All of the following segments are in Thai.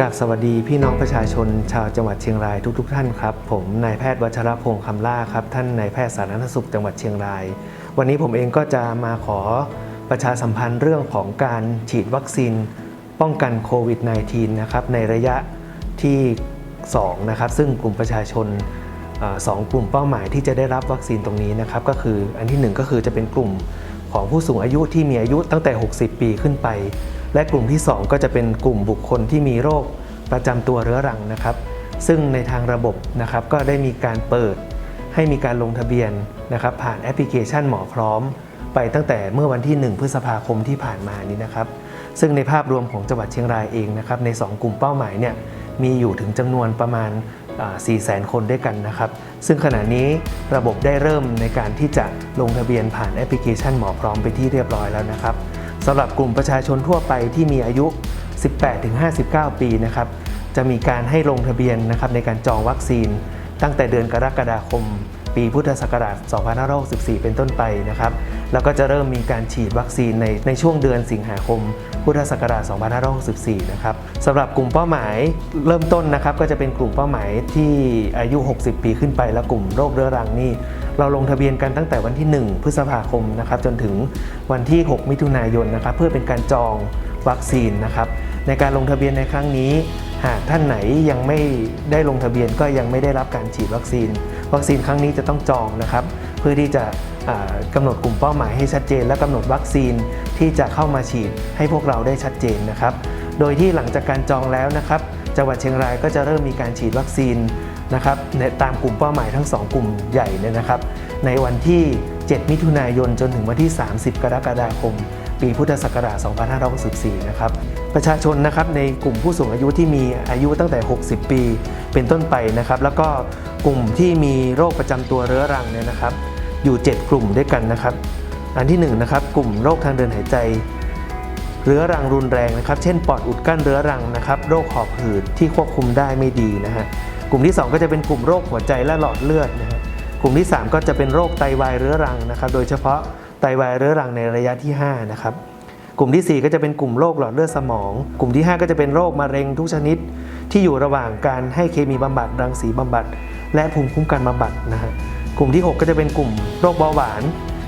กราบสวัสดีพี่น้องประชาชนชาวจังหวัดเชียงรายทุกๆทท่านครับ ผมนายแพทย์วัชรพงษ์คำล่าครับ ท่านนายแพทย์สาธารณสุขจังหวัดเชียงราย วันนี้ผมเองก็จะมาขอประชาสัมพันธ์เรื่องของการฉีดวัคซีน ป้องกันโควิด -19 นะครับในระยะที่2นะครับซึ่งกลุ่มประชาชนสองกลุ่มเป้าหมายที่จะได้รับวัคซีนตรงนี้นะครับก็คืออันที่หนึ่งก็คือจะเป็นกลุ่มของผู้สูงอายุที่มีอายุตั้งแต่ 60 ปีขึ้นไป และกลุ่มที่ 2 ก็จะเป็นกลุ่มบุคคลที่มีโรคประจำตัวเรื้อรังนะครับ ซึ่งในทางระบบนะครับก็ได้มีการเปิดให้มีการลงทะเบียนนะครับ ผ่านแอปพลิเคชันหมอพร้อม ไปตั้งแต่เมื่อวันที่ 1 พฤษภาคมที่ผ่านมานี้นะครับ ซึ่งในภาพรวมของจังหวัดเชียงรายเองนะครับ ใน 2 กลุ่มเป้าหมายเนี่ยมีอยู่ถึงจำนวนประมาณ 4 0 0 0 0 0 คนด้วยกันนะครับ ซึ่งขณะนี้ระบบได้เริ่มในการที่จะลงทะเบียนผ่านแอปพลิเคชันหมอพร้อมไปที่เรียบร้อยแล้วนะครับ สำหรับกลุ่มประชาชนทั่วไปที่มีอายุ 18-59 ปีนะครับจะมีการให้ลงทะเบียนนะครับในการจองวัคซีน ตั้งแต่เดือนกรกฎาคม ปีพุทธศักราช 2564 เป็นต้นไปนะครับ แล้วก็จะเริ่มมีการฉีดวัคซีนในในช่วงเดือนสิงหาคม พุทธศักราช 2564 นะครับสำหรับกลุ่มเป้าหมายเริ่มต้นนะครับก็จะเป็นกลุ่มเป้าหมายที่อายุ 60 ปีขึ้นไป และกลุ่มโรคเรื้อรังนี่ เราลงทะเบียนกันตั้งแต่วันที่ 1 พฤษภาคมนะครับจนถึงวันที่ 6 มิถุนายนนะครับเพื่อเป็นการจองวัคซีนนะครับในการลงทะเบียนในครั้งนี้ หากท่านไหนยังไม่ได้ลงทะเบียนก็ยังไม่ได้รับการฉีดวัคซีน วัคซีนครั้งนี้จะต้องจองนะครับ เพื่อที่จะอ่ากำหนดกลุ่มเป้าหมายให้ชัดเจน และกำหนดวัคซีนที่จะเข้ามาฉีดให้พวกเราได้ชัดเจนนะครับ โดยที่หลังจากการจองแล้วนะครับจังหวัดเชียงรายก็จะเริ่มมีการฉีดวัคซีน นะครับในตามกลุ่มเป้าหมายทั้ง 2 กลุ่มใหญ่เนี่ยนะครับ ในวันที่ 7 มิถุนายนจนถึงวันที่ 30 กรกฎาคม ปีพุทธศักราช 2564 นะครับ ประชาชนนะครับในกลุ่มผู้สูงอายุที่มีอายุตั้งแต่ 60 ปีเป็นต้นไปนะครับ แล้วก็กลุ่มที่มีโรคประจำตัวเรื้อรังเนี่ยนะครับ อยู่ 7 กลุ่มด้วยกันนะครับ อันที่1นงนะครับกลุ่มโรคทางเดินหายใจเรื้อรังรุนแรงนะครับ เช่น ปอดอุดกั้นเรื้อรังนะครับ โรคหอบหืดที่ควบคุมได้ไม่ดีนะฮะ กลุ่มที่ 2 ก็จะเป็นกลุ่มโรคหัวใจและหลอดเลือดนะฮะกลุ่มที่ 3 ก็จะเป็นโรคไตวายเรื้อรังนะครับ โดยเฉพาะไตวายเรื้อรังในระยะที่ 5 นะครับ กลุ่มทีสี่4 ก็จะเป็นกลุ่มโรคหลอดเลือดสมอง กลุ่มที่ 5 ก็จะเป็นโรคมะเร็งทุกชนิด ที่อยู่ระหว่างการให้เคมีบำบัดรังสีบำบัด และภูมิคุ้มกันบำบัดนะฮะกลุ่มที่ 6 ก็จะเป็นกลุ่มโรคเบาหวาน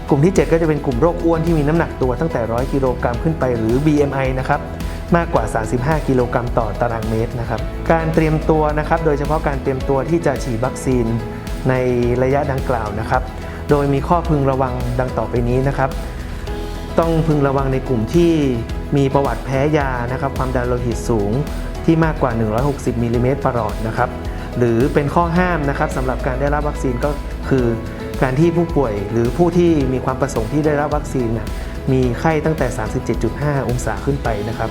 กลุ่มที่ 7 ก็จะเป็นกลุ่มโรคอ้วนที่มีน้ำหนักตัวตั้งแต่ 100 กิโลกรัมขึ้นไปหรือ BMI นะครับ มากกว่า 35 กิโลกรัมต่อตารางเมตรนะครับ การเตรียมตัวนะครับ โดยเฉพาะการเตรียมตัวที่จะฉีดวัคซีนในระยะดังกล่าวนะครับ โดยมีข้อพึงระวังดังต่อไปนี้นะครับ ต้องพึงระวังในกลุ่มที่มีประวัติแพ้ยานะครับ ความดันโลหิตสูงที่มากกว่า 160มิลลิเมตรประหลอดนะครับ หรือเป็นข้อห้ามนะครับสำหรับการได้รับวัคซีนก็คือ การที่ผู้ป่วยหรือผู้ที่มีความประสงค์ที่ได้รับวัคซีนมีไข้ตั้งแต่ 37.5 องศาขึ้นไปนะครับ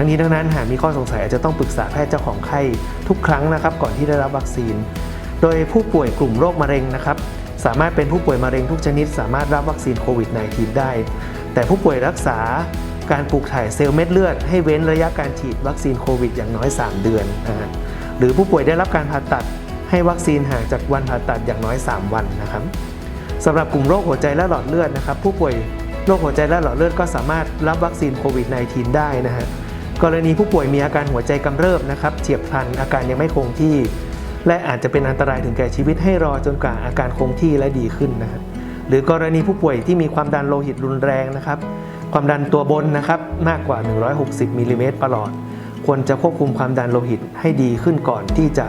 ทั้งนี้ทั้งนั้นหากมีข้อสงสัยอาจจะต้องปรึกษาแพทย์เจ้าของไข้ทุกครั้งนะครับ ก่อนที่ได้รับวัคซีน โดยผู้ป่วยกลุ่มโรคมะเร็งนะครับสามารถเป็นผู้ป่วยมะเร็งทุกชนิด สามารถรับวัคซีนโควิด -19 ได้ แต่ผู้ป่วยรักษาการปลูกถ่ายเซลล์เม็ดเลือดให้เว้นระยะการฉีดวัคซีนโควิดอย่างน้อย 3 เดือนนะฮะหรือผู้ป่วยได้รับการผ่าตัดให้วัคซีนห่างจากวันผ่าตัดอย่างน้อย 3 วันนะครับสำหรับกลุ่มโรคหัวใจและหลอดเลือดนะครับ ผู้ป่วยโรคหัวใจและหลอดเลือดก็สามารถรับวัคซีนโควิด -19 ได้นะฮะ กรณีผู้ป่วยมีอาการหัวใจกำเริบนะครับเฉียบพลันอาการยังไม่คงที่ และอาจจะเป็นอันตรายถึงแก่ชีวิตให้รอจนกว่าอาการคงที่และดีขึ้นนะฮะหรือกรณีผู้ป่วยที่มีความดันโลหิตรุนแรงนะครับ ความดันตัวบนนะครับมากกว่า 160มิลลิเมตรประหลอด ควรจะควบคุมความดันโลหิตให้ดีขึ้นก่อนที่จะ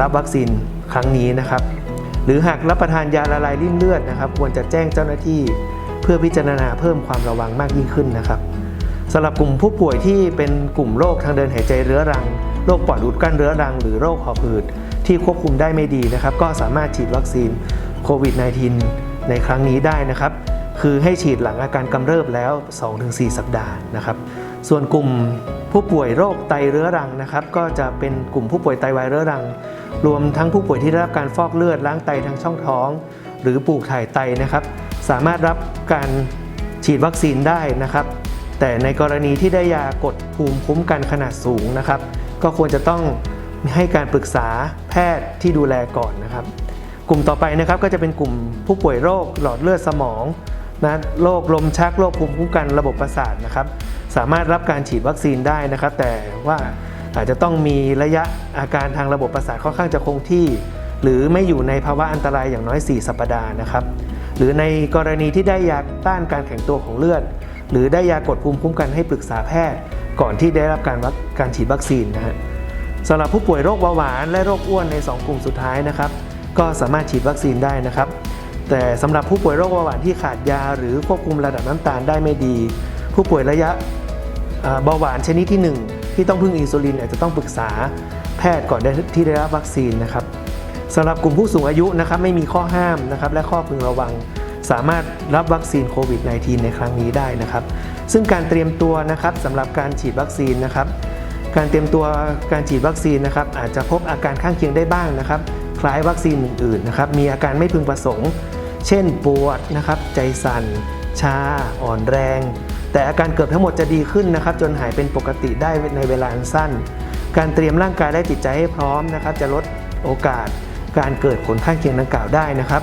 รับวัคซีนครั้งนี้นะครับ หรือหากรับประทานยาละลายริ่มเลือดนะครับ ควรจะแจ้งเจ้าหน้าที่ เพื่อพิจารณาเพิ่มความระวังมากยิ่งขึ้นนะครับ สำหรับกลุ่มผู้ป่วยที่เป็นกลุ่มโรคทางเดินหายใจเรื้อรัง โรคปอดอุดกั้นเรื้อรัง หรือโรคหอบหืดที่ควบคุมได้ไม่ดีนะครับ ก็สามารถฉีดวัคซีนโควิด -19 ในครั้งนี้ได้นะครับ คือให้ฉีดหลังอาการกำเริบแล้ว 2-4 สัปดาห์นะครับ ส่วนกลุ่มผู้ป่วยโรคไตเรื้อรังนะครับ ก็จะเป็นกลุ่มผู้ป่วยไตวายเรื้อรัง รวมทั้งผู้ป่วยที่ได้รับการฟอกเลือดล้างไตทางช่องท้อง หรือปลูกถ่ายไตนะครับ สามารถรับการฉีดวัคซีนได้นะครับ แต่ในกรณีที่ได้ยากดภูมิคุ้มกันขนาดสูงนะครับ ก็ควรจะต้องให้การปรึกษาแพทย์ที่ดูแลก่อนนะครับ กลุ่มต่อไปนะครับก็จะเป็นกลุ่มผู้ป่วยโรคหลอดเลือดสมองนะโรคลมชักโรคภูมิคุ้มกันระบบประสาทนะครับ สามารถรับการฉีดวัคซีนได้นะครับ แต่ว่าอาจจะต้องมีระยะอาการทางระบบประสาทค่อนข้างจะคงที่ หรือไม่อยู่ในภาวะอันตรายอย่างน้อย 4 สัปดาห์นะครับ หรือในกรณีที่ได้ยาต้านการแข็งตัวของเลือด หรือได้ยากดภูมิคุ้มกันให้ปรึกษาแพทย์ ก่อนที่ได้รับการการฉีดวัคซีนนะฮะสำหรับผู้ป่วยโรคเบาหวานและโรคอ้วนใน 2 กลุ่มสุดท้ายนะครับ ก็สามารถฉีดวัคซีนได้นะครับ แต่สำหรับผู้ป่วยโรคเบาหวานที่ขาดยา หรือควบคุมระดับน้ำตาลได้ไม่ดี ผู้ป่วยระยะเบาหวานชนิดที่ 1 ที่ต้องพึ่งอินซูลินอาจจะต้องปรึกษาแพทย์ก่อนที่ได้รับวัคซีนนะครับสำหรับกลุ่มผู้สูงอายุนะครับไม่มีข้อห้ามนะครับและข้อพึงระวัง สามารถรับวัคซีนโควิด -19 ในครั้งนี้ได้นะครับ ซึ่งการเตรียมตัวนะครับสำหรับการฉีดวัคซีนนะครับ การเตรียมตัวการฉีดวัคซีนนะครับ อาจจะพบอาการข้างเคียงได้บ้างนะครับ คล้ายวัคซีนอื่นๆนะครับ มีอาการไม่พึงประสงค์ เช่นปวดนะครับ ใจสั่น ชา อ่อนแรง แต่อาการเกือบทั้งหมดจะดีขึ้นนะครับ จนหายเป็นปกติได้ในเวลาอันสั้น การเตรียมร่างกายและจิตใจให้พร้อมนะครับ จะลดโอกาสการเกิดผลข้างเคียงดังกล่าวได้นะครับ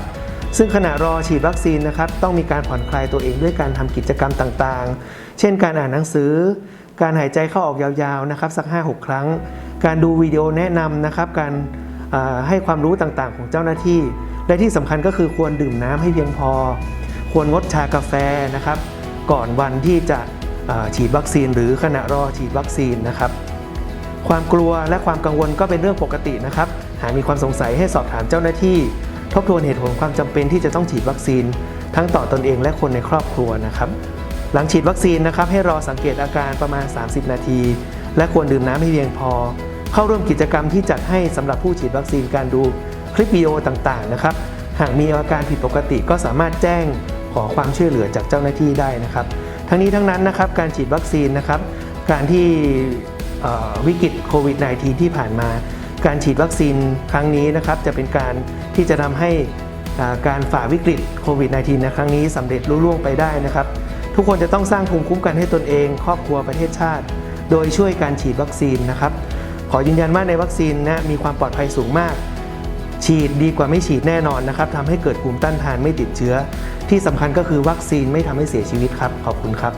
ซึ่งขณะรอฉีดวัคซีนนะครับต้องมีการผ่อนคลายตัวเองด้วยการทำกิจกรรมต่างๆ เช่นการอ่านหนังสือ การหายใจเข้าออกยาวๆนะครับสัก 5-6 ครั้ง การดูวิดีโอแนะนำนะครับการให้ความรู้ต่างๆ ของเจ้าหน้าที่ และที่สำคัญก็คือควรดื่มน้ำให้เพียงพอ ควรงดชากาแฟนะครับ ก่อนวันที่จะฉีดวัคซีน หรือขณะรอฉีดวัคซีนนะครับ ความกลัวและความกังวลก็เป็นเรื่องปกตินะครับ หากมีความสงสัยให้สอบถามเจ้าหน้าที่ ทบทวนเหตุผลความจำเป็นที่จะต้องฉีดวัคซีน ทั้งต่อตอนเองและคนในครอบครัวนะครับหลังฉีดวัคซีนนะครับให้รอสังเกตอาการประมาณ 30 นาที และควรดื่มน้ำให้เพียงพอ เข้าร่วมกิจกรรมที่จัดให้สำหรับผู้ฉีดวัคซีนการดูคลิปวิดีโอต่างๆนะครับหากมีอาการผิดปกติก็สามารถแจ้งขอความช่วยเหลือจากเจ้าหน้าที่ได้นะครับ ทั้งนี้ทั้งนั้นนะครับการฉีดวัคซีนนะครับ การที่วิกฤตโควิด -19 ที่ผ่านมา การฉีดวัคซีนครั้งนี้นะครับจะเป็นการที่จะทำให้การฝ่าวิกฤตโควิด -19 ในครั้งนี้สำเร็จลุล่วงไปได้นะครับ ทุกคนจะต้องสร้างภูมิคุ้มกันให้ตนเอง ครอบครัวประเทศชาติ โดยช่วยการฉีดวัคซีนนะครับ ขอยืนยันว่าในวัคซีนนะมีความปลอดภัยสูงมาก ฉีดดีกว่าไม่ฉีดแน่นอนนะครับทำให้เกิดภูมิต้านทานไม่ติดเชื้อ ที่สำคัญก็คือวัคซีนไม่ทำให้เสียชีวิตครับขอบคุณครับ